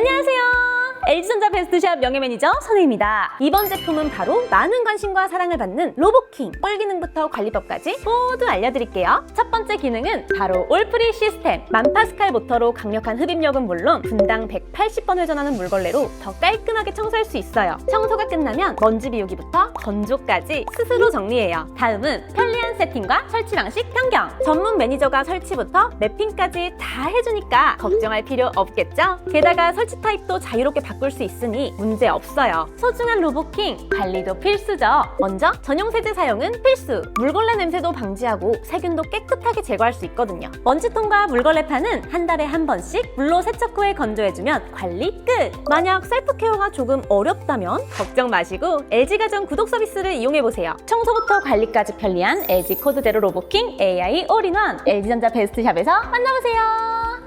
안녕하세요. LG전자 베스트샵 명예매니저 선혜입니다. 이번 제품은 바로 많은 관심과 사랑을 받는 로보킹. 뻘 기능부터 관리법까지 모두 알려드릴게요. 첫 번째 기능은 바로 올프리 시스템. 만파스칼 모터로 강력한 흡입력은 물론 분당 180번 회전하는 물걸레로 더 깔끔하게 청소할 수 있어요. 청소가 끝나면 먼지 비우기부터 건조까지 스스로 정리해요. 다음은 편리한 세팅과 설치 방식 변경. 전문 매니저가 설치부터 맵핑까지 다 해주니까 걱정할 필요 없겠죠? 게다가 설치 타입도 자유롭게 바꿀 수 있으니 문제 없어요. 소중한 로보킹 관리도 필수죠. 먼저 전용 세제 사용은 필수. 물걸레 냄새도 방지하고 세균도 깨끗하게 제거할 수 있거든요. 먼지통과 물걸레판은 한 달에 한 번씩 물로 세척 후에 건조해주면 관리 끝. 만약 셀프 케어가 조금 어렵다면 걱정 마시고 LG 가전 구독 서비스를 이용해 보세요. 청소부터 관리까지 편리한 LG 코드 제로 로보킹 AI 올인원 LG전자 베스트샵에서 만나보세요.